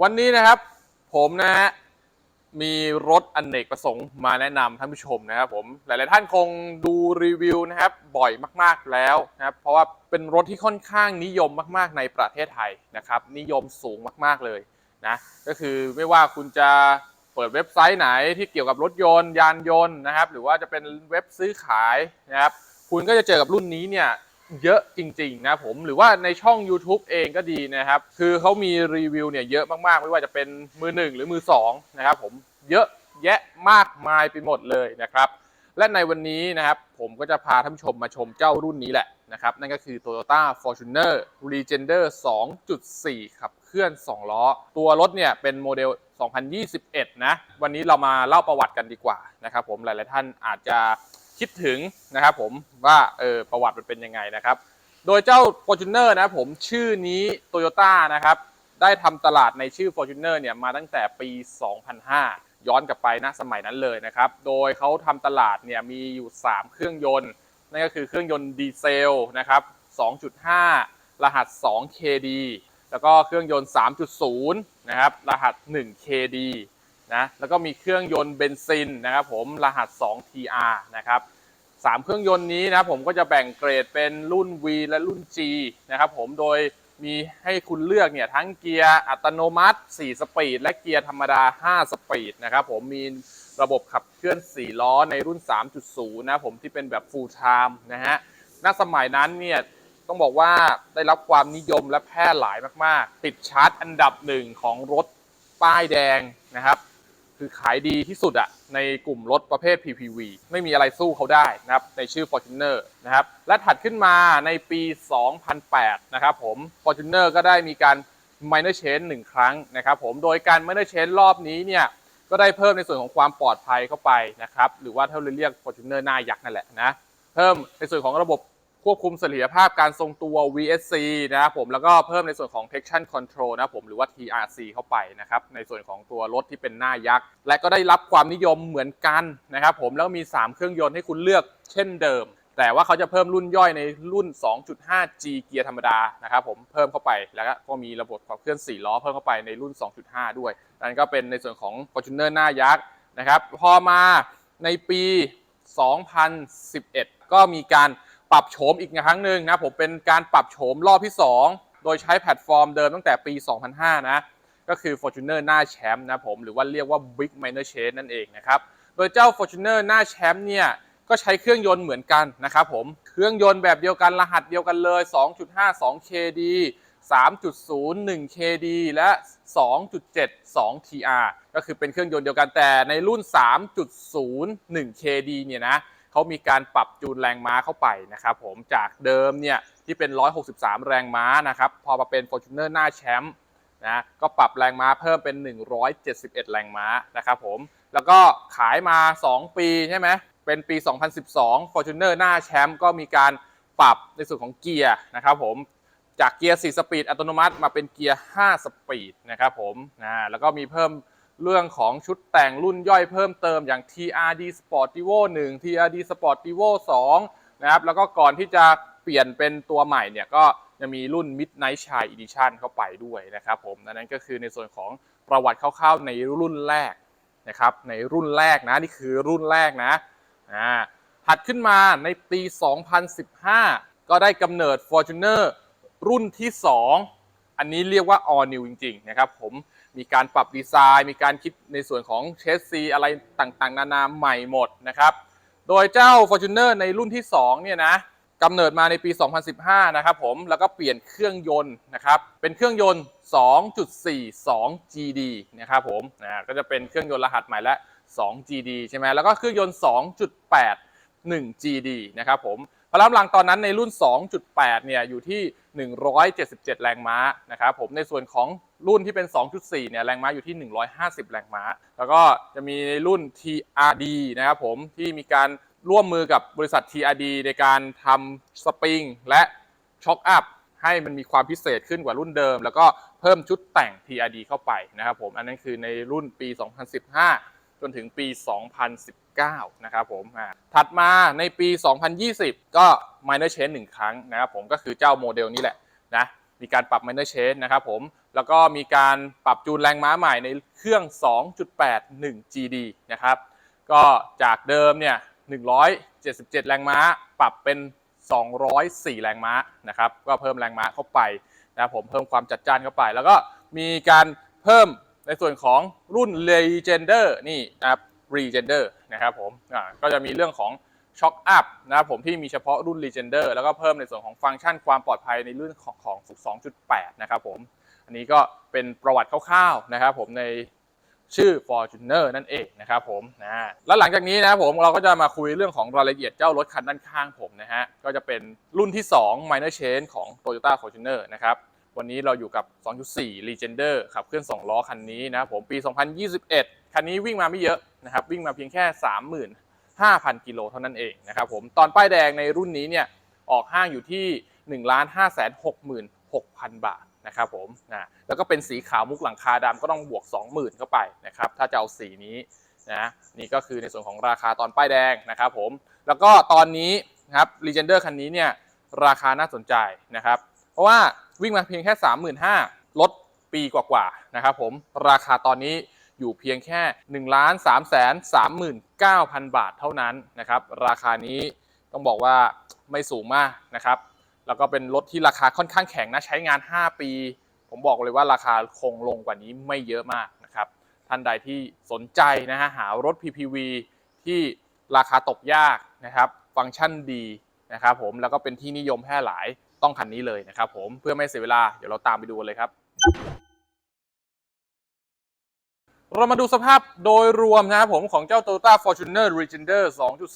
วันนี้นะครับผมนะฮะมีรถอนเนกประสงค์มาแนะนำท่านผู้ชมนะครับผมหลาย ๆ ท่านคงดูรีวิวนะครับบ่อยมาก ๆ แล้วนะครับเพราะว่าเป็นรถที่ค่อนข้างนิยมมาก ๆ ในประเทศไทยนะครับนิยมสูงมาก ๆ เลยนะก็คือไม่ว่าคุณจะเปิดเว็บไซต์ไหนที่เกี่ยวกับรถยนต์ ยานยนต์นะครับ หรือว่าจะเป็นเว็บซื้อขายนะครับคุณก็จะเจอกับรุ่นนี้เนี่ย เยอะจริงๆนะผมหรือว่าในช่อง YouTube เองก็ดีนะครับ คือเขามีรีวิวเนี่ยเยอะมากๆ ไม่ว่าจะเป็นมือหนึ่งหรือมือสองนะครับผมเยอะแยะมากมายไปหมดเลยนะครับ และในวันนี้นะครับผมก็จะพาท่านผู้ชมมาชมเจ้ารุ่นนี้แหละนะครับ นั่นก็คือ Toyota Fortuner Legender 2.4 ขับเคลื่อน 2 ล้อ ตัวรถเนี่ยเป็นโมเดล 2021 นะ วันนี้เรามาเล่าประวัติกันดีกว่านะครับผมหลายๆท่านอาจจะ คิดถึงนะครับผมว่าเออประวัติมันเป็นยังไงนะครับ โดยเจ้า Fortuner นะผมชื่อนี้ Toyota นะครับได้ทำตลาดในชื่อ Fortuner เนี่ยมาตั้งแต่ปี 2005 ย้อนกลับไปนะสมัยนั้นเลยนะครับ โดยเขาทำตลาดเนี่ยมีอยู่ 3 เครื่องยนต์ นั่นก็คือเครื่องยนต์ดีเซลนะครับ 2.5 รหัส 2 KD แล้วก็เครื่องยนต์ 3.0 นะครับ รหัส 1 KD นะแล้วก็มีเครื่องยนต์เบนซินนะครับผมรหัส 2 TR นะครับสามเครื่องยนต์นี้นะผมก็จะแบ่งเกรดเป็นรุ่น V และรุ่น G นะครับผมโดยมีให้คุณเลือกเนี่ยทั้งเกียร์อัตโนมัติ 4 สปีด และเกียร์ธรรมดา 5 สปีดนะครับผมมีระบบขับเคลื่อน 4 ล้อในรุ่น 3.0 นะผมที่เป็นแบบ full time นะฮะณสมัยนั้นเนี่ยต้องบอกว่าได้รับความนิยมและแพร่หลายมาก ๆ ติดชาร์ตอันดับหนึ่งของรถป้ายแดงนะครับ คือขายดีที่สุดอะในกลุ่มรถประเภท PPV ไม่มีอะไรสู้เขาได้นะครับในชื่อ Fortuner นะครับและถัดขึ้นมาในปี 2008 นะครับผม Fortuner ก็ได้มีการ minor change หนึ่งครั้งนะครับผมโดยการ minor change รอบนี้เนี่ยก็ได้เพิ่มในส่วนของความปลอดภัยเข้าไปนะครับหรือว่าถ้าเราเรียก Fortuner หน้ายักษ์นั่นแหละนะเพิ่มในส่วนของระบบ ควบคุมเสถียรภาพการทรงตัว VSC นะครับผมแล้วก็เพิ่มในส่วนของ traction control นะครับผมหรือว่า TRC เข้าไปนะครับในส่วนของตัวรถที่เป็นหน้ายักษ์ และก็ได้รับความนิยมเหมือนกันนะครับผมแล้วมี 3 เครื่องยนต์ให้คุณเลือกเช่นเดิม แต่ว่าเขาจะเพิ่มรุ่นย่อยในรุ่น 2.5G เกียร์ธรรมดานะครับผมเพิ่มเข้าไปแล้วก็มีระบบขับเคลื่อน 4 ล้อเพิ่มเข้าไปในรุ่น 2.5 ด้วยนั่นก็เป็นในส่วนของ Fortuner หน้ายักษ์นะครับพอมาในปี 2011 ก็มีการ ปรับโฉมอีกครั้งหนึ่งนะผมเป็นการปรับโฉมรอบที่ 2 โดยใช้แพลตฟอร์มเดิมตั้งแต่ปี 2005 นะ ก็คือ Fortuner หน้าแชมป์นะผม หรือว่าเรียกว่า Big Minor Change นั่นเองนะครับ โดยเจ้า Fortuner หน้าแชมป์เนี่ย ก็ใช้เครื่องยนต์เหมือนกันนะครับผม เครื่องยนต์แบบเดียวกันรหัสเดียวกันเลย 2.5 2 KD 3.0 1 KD และ 2.7 2 TR ก็คือเป็นเครื่องยนต์เดียวกันแต่ในรุ่น 3.0 1 KD เนี่ยนะ เขามีการปรับจูนแรงม้าเข้าไปนะครับผมจากเดิมเนี่ยที่เป็น 163 แรงม้านะครับพอมาเป็น Fortuner หน้าแชมป์นะก็ปรับแรงม้าเพิ่มเป็น 171 แรงม้านะครับผมแล้วก็ขายมา 2 ปีใช่ไหมเป็นปี 2012 Fortuner หน้าแชมป์ก็มีการปรับในส่วนของเกียร์นะครับผมจากเกียร์ 4 สปีดอัตโนมัติมาเป็นเกียร์ 5 สปีดนะครับผมนะแล้วก็มีเพิ่ม เรื่องของชุดแต่งรุ่นย่อยเพิ่มเติมอย่าง TRD Sportivo 1 TRD Sportivo 2 นะครับ แล้วก็ก่อนที่จะเปลี่ยนเป็นตัวใหม่เนี่ยก็จะมีรุ่น Midnight Shine Edition เข้าไปด้วยนะครับผมนั่นก็คือในส่วนของประวัติคร่าวๆในรุ่นแรกนะครับในรุ่นแรกนะนี่คือรุ่นแรกนะอ่าถัดขึ้นมาในปี 2015 ก็ได้กำเนิด Fortuner รุ่นที่ 2 อันนี้เรียกว่า all new จริงๆนะครับผม มีการปรับดีไซน์ มีการคิดในส่วนของเชสซีอะไรต่างๆ นานาใหม่หมดนะครับ โดยเจ้า Fortuner ในรุ่นที่2เนี่ยนะกำเนิดมาในปี 2015 นะครับผม แล้วก็เปลี่ยนเครื่องยนต์นะครับ เป็นเครื่องยนต์ 2.42 GD นะครับผมนะก็จะเป็นเครื่องยนต์รหัสใหม่และ2 GD ใช่ไหมแล้วก็เครื่องยนต์ 2.8 1 GD นะครับผม พลังกำลังตอนนั้นในรุ่น 2.8 เนี่ยอยู่ที่ 177 แรงม้านะครับผมในส่วนของรุ่นที่เป็น 2.4 เนี่ยแรงม้าอยู่ที่ 150 แรงม้า แล้วก็จะมีในรุ่น TRD นะครับผมที่มีการร่วมมือกับบริษัท TRD ในการทำสปริงและช็อคอัพให้มันมีความพิเศษขึ้นกว่ารุ่นเดิม แล้วก็เพิ่มชุดแต่ง TRD เข้าไปนะครับผมอันนั้นคือในรุ่นปี 2015 จนถึงปี 2019 นะครับผมอ่าถัดมาในปี 2020 ก็ minor change หนึ่งครั้งนะครับผมก็คือเจ้าโมเดลนี้แหละนะมีการปรับ minor change นะครับผมแล้วก็มีการปรับจูนแรงม้าใหม่ในเครื่อง 2.81 GD นะครับก็จากเดิมเนี่ย177 แรงม้า ปรับเป็น 204 แรงม้านะครับก็เพิ่มแรงม้าเข้าไปนะครับผมเพิ่มความจัดจ้านเข้าไป แล้วก็มีการเพิ่มในส่วนของรุ่น Legender นี่นะครับ Regender นะครับผมก็จะมีเรื่องของ Shock Up นะครับผมที่มีเฉพาะรุ่น Legender แล้วก็เพิ่มในส่วนของฟังก์ชันความปลอดภัยในรุ่นของของ 2.8 นะครับผม อันนี้ก็เป็นประวัติคร่าวๆนะครับผมในชื่อ Fortuner นั่นเองนะครับผมนะฮะแล้วหลังจากนี้นะครับผมเราก็จะมาคุยเรื่องของรายละเอียดเจ้ารถคันด้านข้างผมนะฮะก็จะเป็นรุ่นที่ 2 Minor Change ของ Toyota Fortuner นะครับวันนี้เราอยู่กับ 2.4 Legender ขับเคลื่อน 2 ล้อคันนี้นะครับผมปี 2021 คันนี้วิ่งมาไม่เยอะนะครับวิ่งมาเพียงแค่ 5,000 กิโลเท่านั้นเองนะครับผมตอนป้ายแดงในรุ่นนี้เนี่ยออกห้างอยู่ที่ 1 5 6 6 0บาทนะครับผมนะแล้วก็เป็นสีขาวมุกหลังคาดำก็ต้องบวก 20,000 เข้าไปนะครับถ้าจะเอาสีนี้นะนี่ก็คือในส่วนของราคาตอนป้ายแดงนะครับผมแล้วก็ตอนนี้นะครับ Legender คันนี้เนี่ยราคาน่าสนใจนะครับ เพราะว่าวิ่งมาเพียงแค่ 35,000ลดปีกว่าๆนะครับผมราคาตอนนี้ อยู่เพียงแค่1 3 3 9 0 0 0 บาทเท่านั้นนะครับ ราคานี้ต้องบอกว่าไม่สูงมากนะครับ แล้วก็เป็นรถที่ราคาค่อนข้างแข็งนะใช้งาน 5 ปี ผมบอกเลยว่าราคาคงลงกว่านี้ไม่เยอะมากนะครับ ท่านใดที่สนใจนะฮะหารถ PPV ที่ราคาตกยากนะครับ ฟังก์ชันดีนะครับผมแล้วก็เป็นที่นิยมแพร่หลายต้องคันนี้เลยนะครับผมเพื่อไม่เสียเวลาเดี๋ยวเราตามไปดูกันเลยครับ เรามาดูสภาพโดยรวมนะครับผมของเจ้า Toyota Fortuner Legender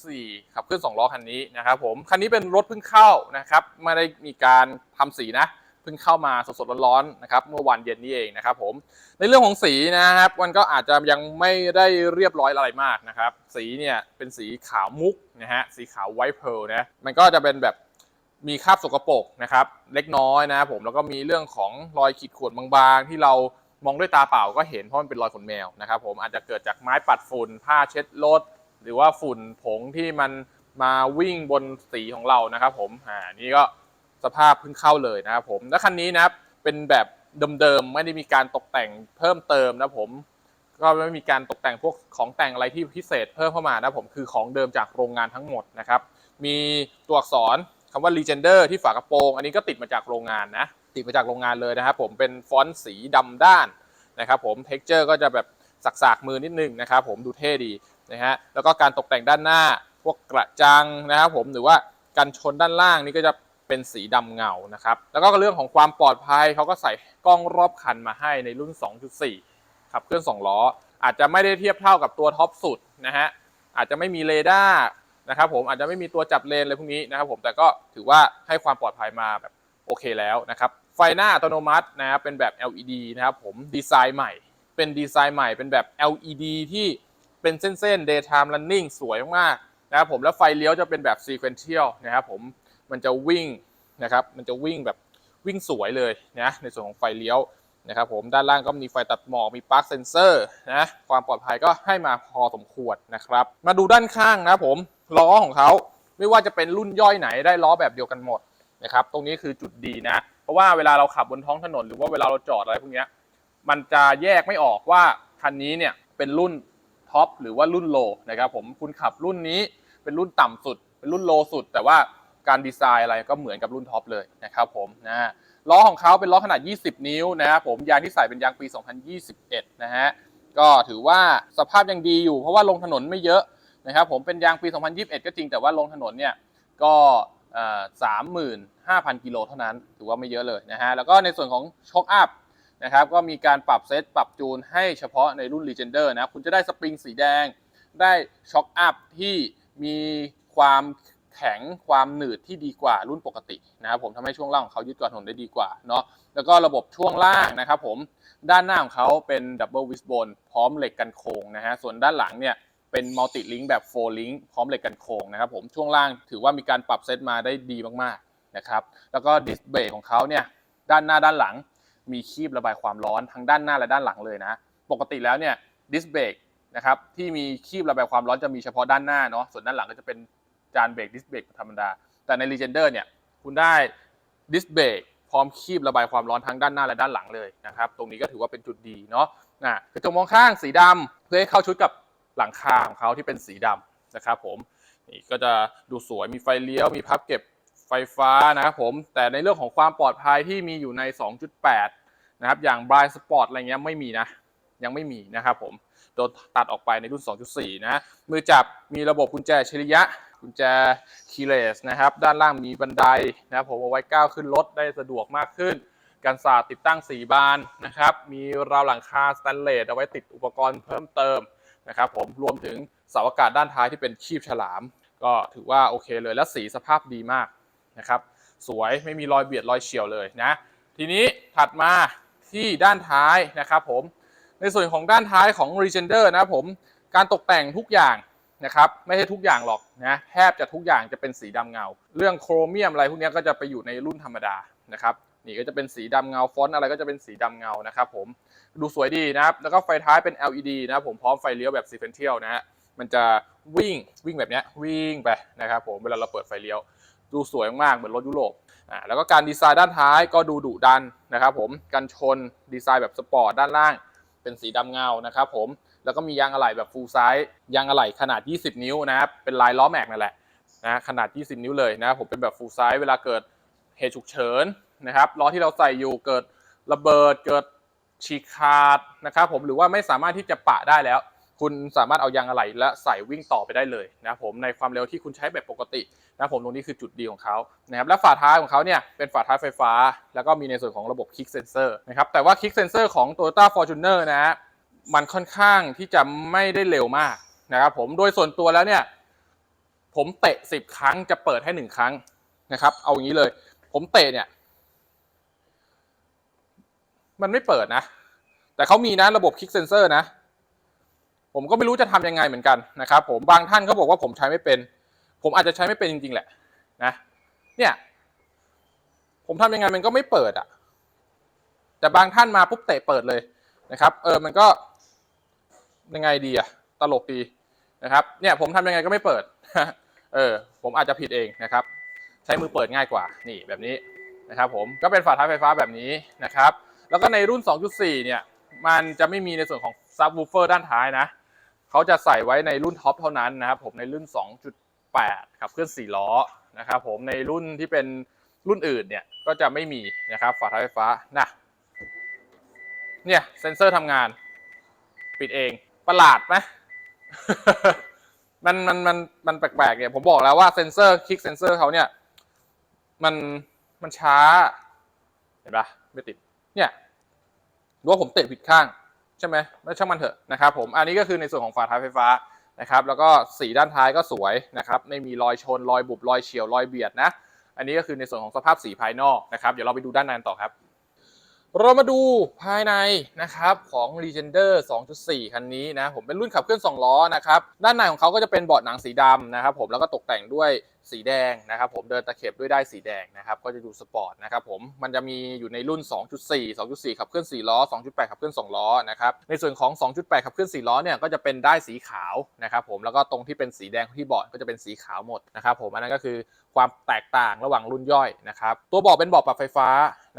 2.4 ขับเคลื่อน2ล้อคันนี้นะครับผม คันนี้เป็นรถเพิ่งเข้านะครับ ไม่ได้มีการทำสีนะ เพิ่งเข้ามาสดๆร้อนๆนะครับ เมื่อวันเย็นนี้เองนะครับผม ในเรื่องของสีนะครับ มันก็อาจจะยังไม่ได้เรียบร้อยอะไรมากนะครับ สีเนี่ยเป็นสีขาวมุกนะฮะ สีขาวไวท์เพร์ลนะ มันก็จะเป็นแบบมีคราบสกปรกนะครับ เล็กน้อยนะครับผม แล้วก็มีเรื่องของรอยขีดข่วนบางๆ ที่เรา มองด้วยตาเปล่าก็เห็นเพราะมันเป็นรอยขนแมวนะครับผมอาจจะเกิดจากไม้ปัดฝุ่นผ้าเช็ดรถหรือว่าฝุ่นผงที่มันมาวิ่งบนสีของเรานะครับ ผมอ่านี่ก็สภาพเพิ่งเข้าเลยนะครับผมและคันนี้นะครับเป็นแบบเดิมๆไม่ได้มีการตกแต่งเพิ่มเติมนะผมก็ไม่มีการตกแต่งพวกของแต่งอะไรที่พิเศษเพิ่มเข้ามานะผมคือของเดิมจากโรงงานทั้งหมดนะครับ มีตัวอักษรคำว่า Legender ที่ฝากระโปรง อันนี้ก็ติดมาจากโรงงานนะ ติดมาจากโรงงานเลยนะครับผมเป็นฟอนต์สีดำด้านนะครับผม texture ก็จะแบบสักๆมือนิดนึงนะครับผมดูเท่ดีนะฮะแล้วก็การตกแต่งด้านหน้า พวกกระจังนะครับผมหรือว่ากันชนด้านล่างนี่ก็จะเป็นสีดำเงานะครับแล้วก็เรื่องของความปลอดภัยเขาก็ใส่กล้องรอบคันมาให้ในรุ่น 2.4 ขับเคลื่อน2ล้อ อาจจะไม่ได้เทียบเท่ากับตัวท็อปสุดนะฮะอาจจะไม่มีเรดาร์นะครับผมอาจจะไม่มีตัวจับเลนอะไรพวกนี้นะครับผมแต่ก็ถือว่าให้ความปลอดภัยมาแบบโอเคแล้วนะครับ ไฟหน้าอัตโนมัตินะครับเป็นแบบ LED นะครับผมดีไซน์ใหม่ เป็นดีไซน์ใหม่เป็นแบบ LED ที่เป็นเส้นๆ daytime running สวยมากๆนะครับผมแล้วไฟเลี้ยวจะเป็นแบบ sequential นะครับผมมันจะวิ่งนะครับมันจะวิ่งแบบวิ่งสวยเลยนะในส่วนของไฟเลี้ยวนะครับผมด้านล่างก็มีไฟตัดหมอกมีปลั๊กเซนเซอร์นะความปลอดภัยก็ให้มาพอสมควรนะครับ มาดูด้านข้างนะครับผมล้อของเขาไม่ว่าจะเป็นรุ่นย่อยไหนได้ล้อแบบเดียวกันหมดนะครับตรงนี้คือจุดดีนะ เพราะว่าเวลาเราขับบนท้องถนนหรือว่าเวลาเราจอดอะไรพวกเนี้ยมันจะแยกไม่ออกว่าคันนี้เนี่ยเป็นรุ่นท็อปหรือว่ารุ่นโลนะครับผมคุณขับรุ่นนี้เป็นรุ่นต่ำสุด เป็นรุ่นโลสุด แต่ว่าการดีไซน์อะไรก็เหมือนกับรุ่นท็อปเลยนะครับผมนะล้อของเขาเป็นล้อขนาด 20 นิ้วนะครับผมยางที่ใส่เป็นยางปี 2021 นะฮะก็ถือว่าสภาพยังดีอยู่เพราะว่าลงถนนไม่เยอะนะครับผมเป็นยางปี 2021 ก็จริงแต่ว่าลงถนนเนี่ยก็ สามหมื่นห้าพันกิโลเท่านั้น ถือว่าไม่เยอะเลยนะฮะ แล้วก็ในส่วนของช็อคอัพนะครับ ก็มีการปรับเซตปรับจูนให้เฉพาะในรุ่น Legender นะ คุณจะได้สปริงสีแดง ได้ช็อคอัพที่มีความแข็งความหนืดที่ดีกว่ารุ่นปกตินะครับผมทำให้ช่วงล่างของเขายึดเกาะถนนได้ดีกว่าเนาะแล้วก็ระบบช่วงล่างนะครับผมด้านหน้าของเขาเป็นดับเบิลวิสบนพร้อมเหล็กกันโค้งนะฮะส่วนด้านหลังเนี่ย เป็นมัลติลิงก์แบบโฟลิงก์พร้อมเหล็กกันโค้งนะครับผมช่วงล่างถือว่ามีการปรับเซตมาได้ดีมากๆนะครับแล้วก็ดิสเบรกของเขาเนี่ยด้านหน้าด้านหลังมีคีบระบายความร้อนทั้งด้านหน้าและด้านหลังเลยนะ ปกติแล้วเนี่ยดิสเบรกนะครับที่มีคีบระบายความร้อนจะมีเฉพาะด้านหน้าเนาะส่วนด้านหลังก็จะเป็นจานเบรกดิสเบรกธรรมดา แต่ใน Legender เนี่ยคุณได้ดิสเบรกพร้อมคีบระบายความร้อนทั้งด้านหน้าและด้านหลังเลยนะครับตรงนี้ก็ถือว่าเป็นจุดดีเนาะนะกระจกมองข้างสีดำเพื่อให้เข้าชุดกับ หลังคาของเขาที่เป็นสีดำนะครับผมนี่ก็จะดูสวยมีไฟเลี้ยวมีพับเก็บไฟฟ้านะครับผมแต่ในเรื่องของความปลอดภัยที่มีอยู่ใน 2.8 นะครับอย่าง Blind Spot อะไรเงี้ยไม่มีนะ ยังไม่มีนะครับผมโดนตัดออกไปในรุ่น 2.4 นะ มือจับมีระบบกุญแจอัจฉริยะ กุญแจ keyless นะครับ ด้านล่างมีบันไดนะครับผมเอาไว้ก้าวขึ้นรถได้สะดวกมากขึ้นการสาดติดตั้ง 4 บานนะครับ มีราวหลังคาสแตนเลสเอาไว้ติดอุปกรณ์เพิ่มเติม นะครับผมรวมถึงเสาอากาศด้านท้ายที่เป็นคีบฉลาม ก็ถือว่าโอเคเลยและสีสภาพดีมากนะครับสวยไม่มีรอยเบียดรอยเฉียวเลยนะทีนี้ถัดมาที่ด้านท้ายนะครับผมในส่วนของด้านท้ายของ Regender นะครับผมการตกแต่งทุกอย่างนะครับไม่ใช่ทุกอย่างหรอกนะแทบจะทุกอย่างจะเป็นสีดำเงา เรื่องโครเมียมอะไรพวกนี้ก็จะไปอยู่ในรุ่นธรรมดานะครับนี่ก็จะเป็นสีดำเงาฟอนต์อะไรก็จะเป็นสีดำเงานะครับผม ดูสวยดีนะครับ แล้วก็ไฟท้ายเป็น LED นะครับผมพร้อมไฟเลี้ยวแบบ sequential นะฮะมันจะวิ่งวิ่งแบบนี้วิ่งไปนะครับผมเวลาเราเปิดไฟเลี้ยว ดูสวยมากเหมือนรถยุโรปอ่าแล้วก็การดีไซน์ด้านท้ายก็ดูดุดันนะครับผมกันชนดีไซน์แบบสปอร์ตด้านล่าง เป็นสีดำเงานะครับผมแล้วก็มียางอะไหล่แบบฟูลไซส์ยางอะไหล่ขนาด 20 นิ้วนะครับเป็นลายล้อแม็กนั่นแหละนะขนาด 20 นิ้วเลยนะครับผมเป็นแบบฟูลไซส์เวลาเกิดเหตุฉุกเฉินนะครับล้อที่เราใส่อยู่เกิดระเบิดเกิด ฉีกขาดนะครับผมหรือว่าไม่สามารถที่จะปะได้แล้ว คุณสามารถเอายางอะไหล่และใส่วิ่งต่อไปได้เลยนะครับผมในความเร็วที่คุณใช้แบบปกตินะครับผมตรงนี้คือจุดดีของเขานะครับและฝาท้ายของเขาเนี่ยเป็นฝาท้ายไฟฟ้า แล้วก็มีในส่วนของระบบ Kick Sensor นะครับแต่ว่า Kick Sensor ของ Toyota Fortuner นะฮะมันค่อนข้างที่จะไม่ได้เร็วมากนะครับผมโดยส่วนตัวแล้วเนี่ยผมเตะ 10 ครั้งจะเปิดให้ 1 ครั้งนะครับเอาอย่างนี้เลย ผมเตะเนี่ย มันไม่เปิดนะ แต่เขามีนะระบบ Kick Sensor นะ ผมก็ไม่รู้จะทำยังไงเหมือนกันนะครับ ผมบางท่านเขาบอกว่าผมใช้ไม่เป็น ผมอาจจะใช้ไม่เป็นจริง ๆ แหละนะ เนี่ย ผมทำยังไงมันก็ไม่เปิดอะ่ะ แต่บางท่านมาปุ๊บเตะเปิดเลยนะครับ เออมันก็ยังไงดีอะ่ะตลกดีนะครับ เนี่ยผมทำยังไงก็ไม่เปิด เออ ผมอาจจะผิดเองนะครับ ใช้มือเปิดง่ายกว่า นี่แบบนี้นะครับ ผมก็เป็นฝาท้ายไฟฟ้าแบบนี้นะครับ แล้วก็ในรุ่น 2.4 เนี่ย มันจะไม่มีในส่วนของซับวูเฟอร์ด้านท้ายนะ เขาจะใส่ไว้ในรุ่นท็อปเท่านั้นนะครับผมในรุ่น 2.8 ขับเคลื่อน 4 ล้อนะครับผมในรุ่นที่เป็นรุ่นอื่นเนี่ย ก็จะไม่มีนะครับฝาท้ายไฟฟ้านะเนี่ยเซ็นเซอร์ทำงาน ปิดเองประหลาดไหมมันมันมันมันแปลกๆเนี่ยผมบอกแล้วว่าเซนเซอร์คลิกเซนเซอร์เขาเนี่ย มันมันช้า เห็นปะไม่ติด เนี่ยรู้ว่าผมเตะผิดข้างใช่ไหมไม่ช่างมันเถอะนะครับผมอันนี้ก็คือในส่วนของฝาท้ายไฟฟ้านะครับ แล้วก็สีด้านท้ายก็สวยนะครับไม่มีรอยชนรอยบุบรอยเฉียวรอยเบียดนะ อันนี้ก็คือในส่วนของสภาพสีภายนอกนะครับ เดี๋ยวเราไปดูด้านในกันต่อครับ เรามาดูภายในนะครับของ Legender 2.4 คันนี้นะผมเป็นรุ่นขับเคลื่อน 2 ล้อนะครับด้านในของเขาก็จะเป็นเบาะหนังสีดำนะครับผมแล้วก็ตกแต่งด้วยสีแดงนะครับผมเดินตะเข็บด้วยได้สีแดงนะครับก็จะดูสปอร์ตนะครับผมมันจะมีอยู่ในรุ่น 2.4 2.4 ขับเคลื่อน 4 ล้อ 2.8 ขับเคลื่อน 2 ล้อนะครับในส่วนของ 2.8 ขับเคลื่อน 4 ล้อเนี่ยก็จะเป็นได้สีขาวนะครับผมแล้วก็ตรงที่เป็นสีแดงที่เบาะก็จะเป็นสีขาวหมดนะครับผมอันนั้นก็คือ ความแตกต่างระหว่างรุ่นย่อยนะครับ ตัวเบาะเป็นเบาะปรับไฟฟ้า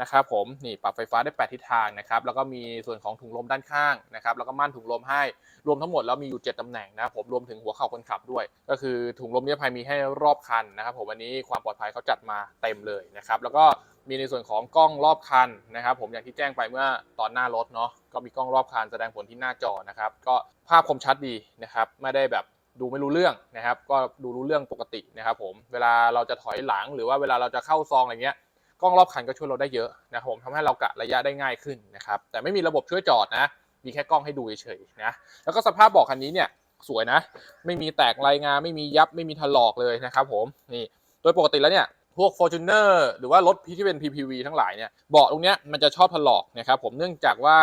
นะครับผมนี่ปรับไฟฟ้าได้ 8 ทิศทางนะครับแล้วก็มีส่วนของถุงลมด้านข้างนะครับแล้วก็ม่านถุงลมให้รวมทั้งหมดแล้วมีอยู่ 7ตำแหน่งนะครับผมรวมถึงหัวเข่าคนขับด้วย ก็คือถุงลมนิรภัยมีให้รอบคันนะครับผมวันนี้ความปลอดภัยเขาจัดมาเต็มเลยนะครับแล้วก็มีในส่วนของกล้องรอบคันนะครับ ผมอย่างที่แจ้งไปเมื่อตอนหน้ารถเนาะก็มีกล้องรอบคันแสดงผลที่หน้าจอนะครับ ก็ภาพคมชัดดีนะครับไม่ได้แบบ ดูไม่รู้เรื่องนะครับ ก็ดูรู้เรื่องปกตินะครับผมเวลาเราจะถอยหลังหรือว่าเวลาเราจะเข้าซองอะไรเงี้ยกล้องรอบคันก็ช่วยเราได้เยอะนะครับผมทำให้เรากะระยะได้ง่ายขึ้นนะครับแต่ไม่มีระบบช่วยจอดนะ มีแค่กล้องให้ดูเฉยๆนะแล้วก็สภาพเบาะคันนี้เนี่ยสวยนะ ไม่มีแตกลายงาไม่มียับไม่มีถลอกเลยนะครับผมนี่โดยปกติแล้วเนี่ยพวก Fortuner หรือว่ารถที่เป็น PPV ทั้งหลายเนี่ยเบาะตรงเนี้ยมันจะชอบถลอกนะครับผมเนื่องจากว่า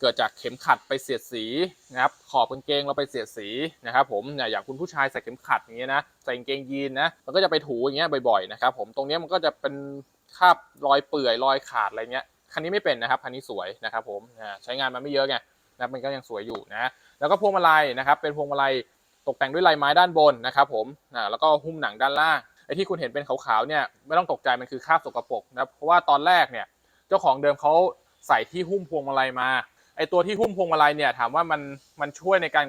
เกิดจากเข็มขัดไปเสียดสีนะครับขอบกางเกงเราไปเสียดสีนะครับผมเนี่ยอย่างคุณผู้ชายใส่เข็มขัดอย่างเงี้ยนะใส่กางเกงยีนนะมันก็จะไปถูอย่างเงี้ยบ่อยๆนะครับผมตรงเนี้ยมันก็จะเป็นคราบรอยเปื่อยรอยขาดอะไรเงี้ยคันนี้ไม่เป็นนะครับคันนี้สวยนะครับผมอ่าใช้งานมันไม่เยอะไงนะมันก็ยังสวยอยู่นะแล้วก็พวงมาลัยนะครับเป็นพวงมาลัยตกแต่งด้วยลายไม้ด้านบนนะครับผมอ่าแล้วก็หุ้มหนังด้านล่างไอ้ที่คุณเห็นเป็นขาวๆเนี่ยไม่ต้องตกใจมันคือคราบสกปรกนะเพราะว่าตอนแรกเนี่ยเจ้าของเดิมเขาใส่ที่หุ้มพวงมาลัยมา ไอตัวที่หุ้มพวงมาลัยเนี่ยถามว่ามันมันช่วยในการ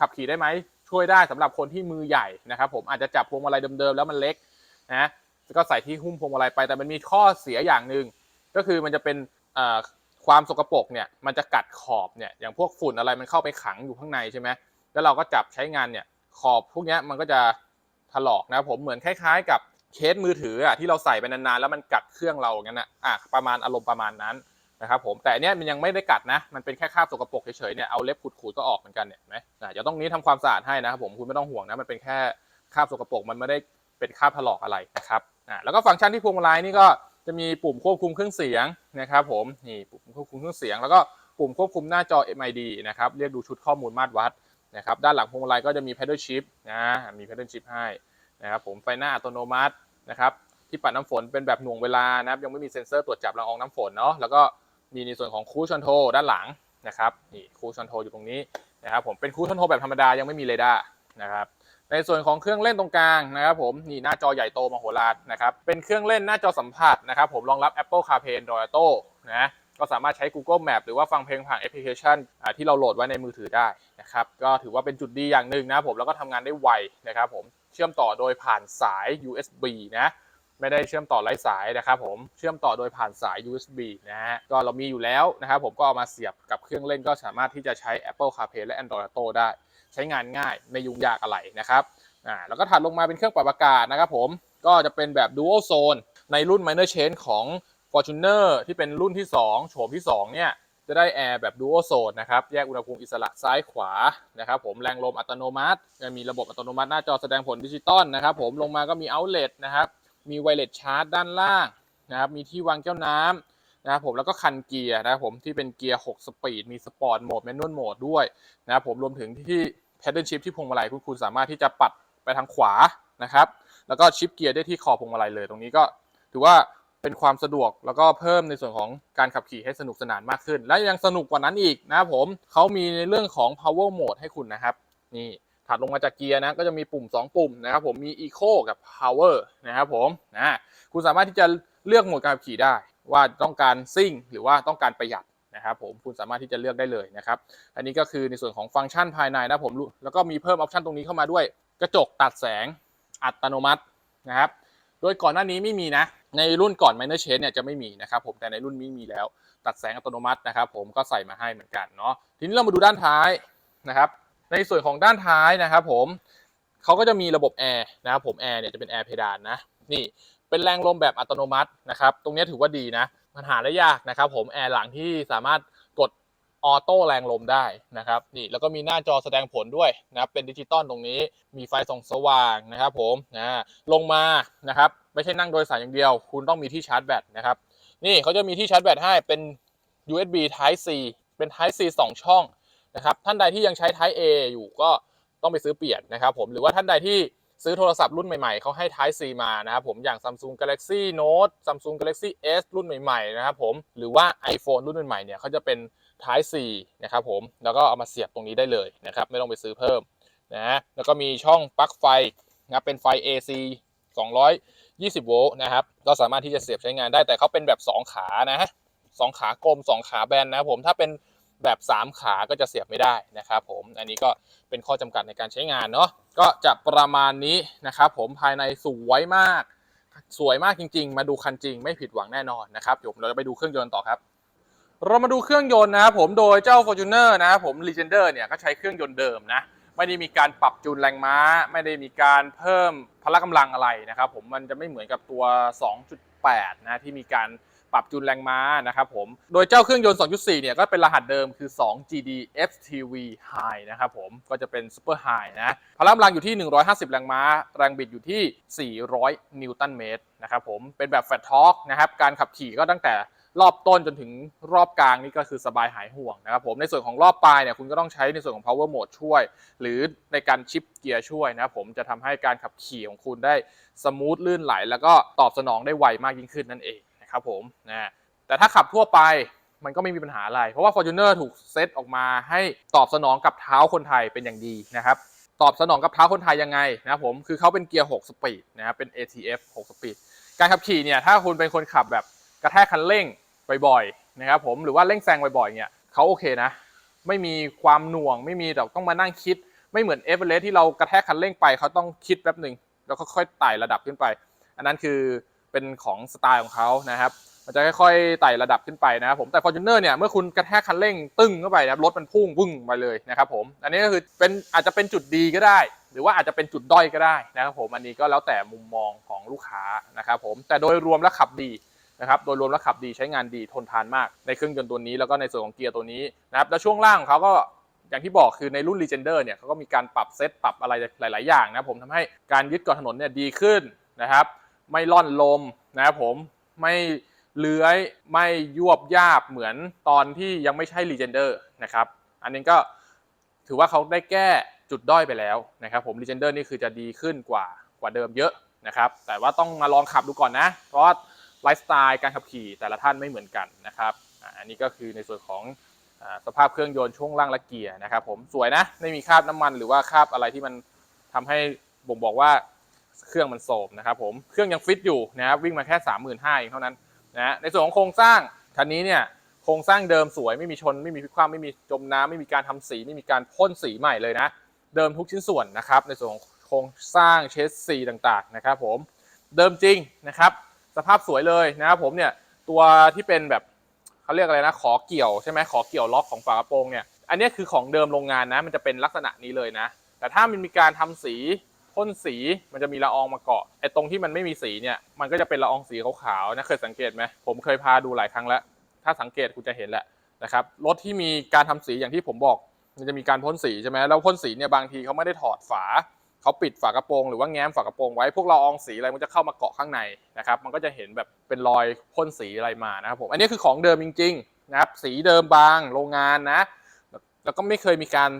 ขับขี่ได้ไหมช่วยได้สำหรับคนที่มือใหญ่นะครับผมอาจจะจับพวงมาลัยเดิมๆแล้วมันเล็กนะก็ใส่ที่หุ้มพวงมาลัยไปแต่มันมีข้อเสียอย่างหนึ่งก็คือมันจะเป็นความสกปรกเนี่ยมันจะกัดขอบเนี่ยอย่างพวกฝุ่นอะไรมันเข้าไปขังอยู่ข้างในใช่ไหมแล้วเราก็จับใช้งานเนี่ยขอบพวกนี้มันก็จะถลอกนะครับผมเหมือนคล้าย ๆ กับเคสมือถืออะที่เราใส่ไปนานๆแล้วมันกัดเครื่องเราอย่างนั้นอะประมาณอารมณ์ประมาณนั้น นะครับผมแต่เนี้ยมันยังไม่ได้กัดนะ มันเป็นแค่คราบสกปรกเฉยๆเนี่ยเอาเล็บขูดๆก็ออกเหมือนกันเนี่ยนไหมอะเดี๋ยวต้องนี้ทำความสะอาดให้นะครับผมคุณไม่ต้องห่วงนะมันเป็นแค่คราบสกปรกมันไม่ได้เป็นคราบถลอกอะไรนะครับอะแล้วก็ฟังก์ชันที่พวงมาลัยนี่ก็จะมีปุ่มควบคุมเครื่องเสียงนะครับผมนี่ปุ่มควบคุมเครื่องเสียง แล้วก็ปุ่มควบคุมหน้าจอ MID นะครับเรียกดูชุดข้อมูลมาตรวัดนะครับด้านหลังพวงมาลัยก็จะมี pedal shift นะมี pedal shift ให้นะครับผมไฟหน้าอัตโนมัตินะครับที่ปัดน้ำฝนเป็นแบบหน่วงเวลานะครับยังไม่มีเซ็นเซอร์ตรวจจับละอองน้ำฝนเนาะแล้วก็ มีในส่วนของคูช c นโทด้านหลังนะครับนี่คูช c นโทอยู่ตรงนี้นะครับผมเป็นคูช c นโทแบบธรรมดายังไม่มีเรดาร์นะครับในส่วนของเครื่องเล่นตรงกลางนะครับผมนี่หน้าจอใหญ่โตมโหฬารนะครับเป็นเครื่องเล่นหน้าจอสัมผัสนะครับผมรองรับ Apple CarPlay Android Auto นะก็สามารถใช้ Google Map หรือว่าฟังเพลงผ่านแอปพลิเคชันที่เราโหลดไว้ในมือถือได้นะครับก็ถือว่าเป็นจุดดีอย่างหนึ่งนะผมแล้วก็ทำงานได้ไวนะครับผมเชื่อมต่อโดยผ่านสาย USB นะ ไม่ได้เชื่อมต่อไร้สายนะครับผมเชื่อมต่อโดยผ่านสาย USB นะฮะก็เรามีอยู่แล้วนะครับผมก็เอามาเสียบกับเครื่องเล่นก็สามารถที่จะใช้ Apple CarPlay และ Android Auto ได้ ใช้งานง่ายไม่ยุ่งยากอะไรนะครับอ่าแล้วก็ถัดลงมาเป็นเครื่องปรับอากาศนะครับผมก็จะเป็นแบบ Dual Zone ในรุ่น Minor Change ของ Fortuner ที่เป็นรุ่นที่ 2 โฉมที่ 2 เนี่ย จะได้แอร์แบบ Dual Zone นะครับ แยกอุณหภูมิอิสระซ้ายขวานะครับผมแรงลมอัตโนมัติ มีระบบอัตโนมัติหน้าจอแสดงผลดิจิตอลนะครับผมลงมาก็มี Outlet นะครับ มี Wireless Charge ด้านล่างนะครับ มีที่วางแก้วน้ำนะครับผมแล้วก็คันเกียร์นะครับผมที่เป็นเกียร์ 6 สปีด มีสปอร์ตโหมดแมนนวลโหมดด้วยนะครับผมรวมถึงที่ Paddle Shift ที่พวงมาลัยคุณคุณสามารถที่จะปัดไปทางขวานะครับ แล้วก็ชิปเกียร์ได้ที่คอพวงมาลัยเลย ตรงนี้ก็ถือว่าเป็นความสะดวกแล้วก็เพิ่มในส่วนของการขับขี่ให้สนุกสนานมากขึ้น และยังสนุกกว่านั้นอีกนะครับผมเขามีในเรื่องของ power mode ให้คุณนะครับ นี่ ถัดลงมาจากเกียร์นะก็จะมีปุ่ม 2 ปุ่มนะครับผมมี eco กับ power นะครับผมนะคุณสามารถที่จะเลือกโหมดการขับขี่ได้ ว่าต้องการซิ่ง หรือว่าต้องการประหยัดนะครับผมคุณสามารถที่จะเลือกได้เลยนะครับ อันนี้ก็คือในส่วนของฟังก์ชันภายในนะผมแล้วก็มีเพิ่มออปชันตรงนี้เข้ามาด้วย กระจกตัดแสงอัตโนมัตินะครับโดยก่อนหน้านี้ไม่มีนะ ในรุ่นก่อน Minor Change เนี่ยจะไม่มีนะครับผมแต่ในรุ่นนี้มีแล้ว ตัดแสงอัตโนมัตินะครับผมก็ใส่มาให้เหมือนกันเนาะทีนี้เรามาดูด้านท้ายนะครับ ในส่วนของด้านท้ายนะครับผมเขาก็จะมีระบบแอร์นะครับผมแอร์เนี่ยจะเป็นแอร์เพดานนะนี่เป็นแรงลมแบบอัตโนมัตินะครับตรงนี้ถือว่าดีนะมันหาได้ยากนะครับผมแอร์หลังที่สามารถกดออโต้แรงลมได้นะครับนี่แล้วก็มีหน้าจอแสดงผลด้วยนะครับเป็นดิจิตอลตรงนี้ มีไฟส่องสว่างนะครับผมนะลงมานะครับไม่ใช่นั่งโดยสารอย่างเดียว คุณต้องมีที่ชาร์จแบตนะครับนี่เขาจะมีที่ชาร์จแบตให้เป็น USB Type C เป็น Type C 2 ช่อง นะครับท่านใดที่ยังใช้ Type A อยู่ก็ต้องไปซื้อเปลี่ยนนะครับผมหรือว่าท่านใดที่ซื้อโทรศัพท์รุ่นใหม่ๆเขาให้ Type C มานะครับผมอย่าง Samsung Galaxy Note Samsung Galaxy S รุ่นใหม่ๆนะครับผมหรือว่า iPhone รุ่นใหม่ๆเนี่ยเขาจะเป็น Type C นะครับผมแล้วก็เอามาเสียบตรงนี้ได้เลยนะครับไม่ต้องไปซื้อเพิ่มนะแล้วก็มีช่องปลั๊กไฟนะเป็นไฟ AC 220 โวลต์นะครับก็สามารถที่จะเสียบใช้งานได้แต่เขาเป็นแบบ 2 ขานะสองขากลม 2 ขาแบนนะครับผมถ้าเป็น แบบ 3 ขาก็จะเสียบไม่ได้นะครับผมอันนี้ก็เป็นข้อจำกัดในการใช้งานเนาะก็จะประมาณนี้นะครับผมภายในสวยมาก สวยมากจริง ๆ มาดูคันจริง ไม่ผิดหวังแน่นอนนะครับเดี๋ยวเราจะไปดูเครื่องยนต์ต่อครับ เรามาดูเครื่องยนต์นะครับผมโดยเจ้า Fortuner นะครับผม Legender เนี่ยก็ใช้เครื่องยนต์เดิมนะไม่ได้มีการปรับจูนแรงม้า ไม่ได้มีการเพิ่มพละกำลังอะไรนะครับผมมันจะไม่เหมือนกับตัว 2.8 นะที่มีการ ปรับจูนแรงม้านะครับผม โดยเจ้าเครื่องยนต์ 2.4 เนี่ยก็เป็นรหัสเดิมคือ 2 GD FTV High นะครับผม ก็จะเป็น Super High นะ พละกำลังอยู่ที่ 150 แรงม้า แรงบิดอยู่ที่ 400 นิวตันเมตรนะครับผม เป็นแบบ Fat Torque นะครับ การขับขี่ก็ตั้งแต่รอบต้นจนถึงรอบกลางนี่ก็คือสบายหายห่วงนะครับผมในส่วนของรอบปลายเนี่ยคุณก็ต้องใช้ในส่วนของ power mode ช่วย หรือในการชิปเกียร์ช่วยนะครับผมจะทำให้การขับขี่ของคุณได้สมูทลื่นไหล แล้วก็ตอบสนองได้ไวมากยิ่งขึ้นนั่นเอง ครับผมนะแต่ถ้าขับทั่วไปมันก็ไม่มีปัญหาอะไร เพราะว่า Fortuner ถูกเซตออกมาให้ตอบสนองกับเท้าคนไทยเป็นอย่างดีนะครับตอบสนองกับเท้าคนไทยยังไงนะผมคือเขาเป็นเกียร์ 6 สปีดนะครับเป็น ATF 6 สปีดการขับขี่เนี่ยถ้าคุณเป็นคนขับแบบกระแทกคันเร่งบ่อยๆนะครับผมหรือว่าเร่งแซงบ่อยๆเนี่ยเขาโอเคนะไม่มีความหน่วง ไม่มีแบบต้องมานั่งคิด ไม่เหมือนเอเวอเรสที่เรากระแทกคันเร่งไปเขาต้องคิดแป๊บหนึ่งแล้วก็ค่อยไต่ระดับขึ้นไป อันนั้นคือ เป็นของสไตล์ของเขานะครับมันจะค่อยๆไต่ระดับขึ้นไปนะครับผมแต่ Fortuner เนี่ยเมื่อคุณกระแทกคันเร่งตึ้งเข้าไปนะครับรถมันพุ่งวึ่งไปเลยนะครับผมอันนี้ก็คือเป็นอาจจะเป็นจุดดีก็ได้ หรือว่าอาจจะเป็นจุดด้อยก็ได้นะครับผมอันนี้ก็แล้วแต่มุมมองของลูกค้านะครับผมแต่โดยรวมแล้วขับดีนะครับโดยรวมแล้วขับดีใช้งานดีทนทานมากในเครื่องยนต์ตัวนี้แล้วก็ในส่วนของเกียร์ตัวนี้นะครับแล้วช่วงล่างของเขาก็อย่างที่บอกคือในรุ่น Legender เนี่ยเขาก็มีการปรับเซตปรับอะไรหลาย ๆ อย่างนะผมทำให้การยึดเกาะถนนเนี่ยดีขึ้นนะครับ ไม่ล่อนลมนะครับผมไม่เลื้อยไม่ยวบยาบเหมือนตอนที่ยังไม่ใช่ Legender นะครับ อันนี้ก็ถือว่าเขาได้แก้จุดด้อยไปแล้วนะครับผม Legender นี่คือจะดีขึ้นกว่ากว่าเดิมเยอะนะครับ แต่ว่าต้องมาลองขับดูก่อนนะ เพราะไลฟ์สไตล์การขับขี่แต่ละท่านไม่เหมือนกันนะครับอันนี้ก็คือในส่วนของสภาพเครื่องยนต์ช่วงล่างและเกียร์นะครับผมสวยนะไม่มีคราบน้ำมันหรือว่าคราบอะไรที่มันทำให้บ่งบอกว่า เครื่องมันโสมนะครับผมเครื่องยังฟิตอยู่นะครับวิ่งมาแค่ 35,000เองเท่านั้นนะฮะในส่วนของโครงสร้างคันนี้เนี่ยโครงสร้างเดิมสวยไม่มีชนไม่มีพลิกคว่ำไม่มีจมน้ำไม่มีการทำสีไม่มีการพ่นสีใหม่เลยนะ เดิมทุกชิ้นส่วนนะครับในส่วนของโครงสร้างเชสซีต่างๆนะครับผมเดิมจริงนะครับสภาพสวยเลยนะครับผมเนี่ยตัวที่เป็นแบบเขาเรียกอะไรนะขอเกี่ยวใช่ไหมขอเกี่ยวล็อกของฝากระโปรงเนี่ยอันนี้คือของเดิมโรงงานนะมันจะเป็นลักษณะนี้เลยนะ แต่ถ้ามันมีการทำสี พ่นสีมันจะมีละอองมาเกาะไอ้ตรงที่มันไม่มีสีเนี่ยมันก็จะเป็นละอองสีขาวๆนะเคยสังเกตไหมผมเคยพาดูหลายครั้งแล้ว ถ้าสังเกตคุณจะเห็นแหละนะครับรถที่มีการทำสีอย่างที่ผมบอก มันจะมีการพ่นสีใช่ไหมแล้วพ่นสีเนี่ยบางทีเขาไม่ได้ถอดฝาเขาปิดฝากระโปรงหรือว่าแง้มฝากระโปรงไว้พวกละอองสีอะไรมันจะเข้ามาเกาะข้างในนะครับมันก็จะเห็นแบบเป็นรอยพ่นสีอะไรมานะครับผมอันนี้คือของเดิมจริงๆนะครับสีเดิมบางโรงงานนะ แล้วก็ไม่เคยมีการ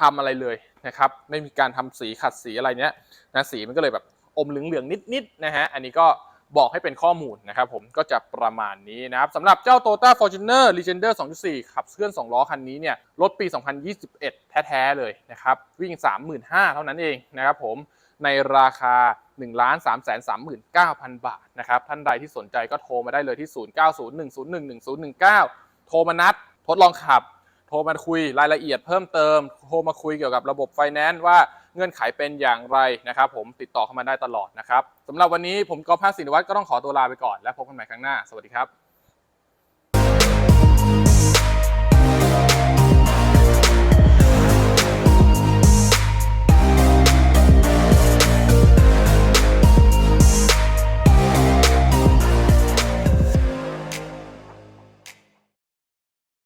ทำอะไรเลย นะครับไม่มีการทำสีขัดสีอะไรเนี้ยนะสีมันก็เลยแบบอมเหลืองๆนิดๆนะฮะอันนี้ก็บอกให้เป็นข้อมูลนะครับผมก็จะประมาณนี้นะครับสำหรับเจ้า Toyota Fortuner Legender 2.4 ขับเคลื่อน 2 ล้อคันนี้เนี่ยรถปี 2021 แท้ ๆ เลยนะครับ วิ่ง 35,000 เท่านั้นเองนะครับผมในราคา 1 3 3 9 0 0 0 บาทนะครับท่านใดที่สนใจก็โทรมาได้เลยที่ 0901011019 โทรมานัดทดลองขับ โทรมาคุยรายละเอียดเพิ่มเติม โทรมาคุยเกี่ยวกับระบบไฟแนนซ์ว่าเงื่อนไขเป็นอย่างไรนะครับ ผมติดต่อเข้ามาได้ตลอดนะครับสำหรับวันนี้ผมกอล์ฟภาคศินวัตรก็ต้องขอตัวลาไปก่อนและพบกันใหม่ครั้งหน้า สวัสดีครับ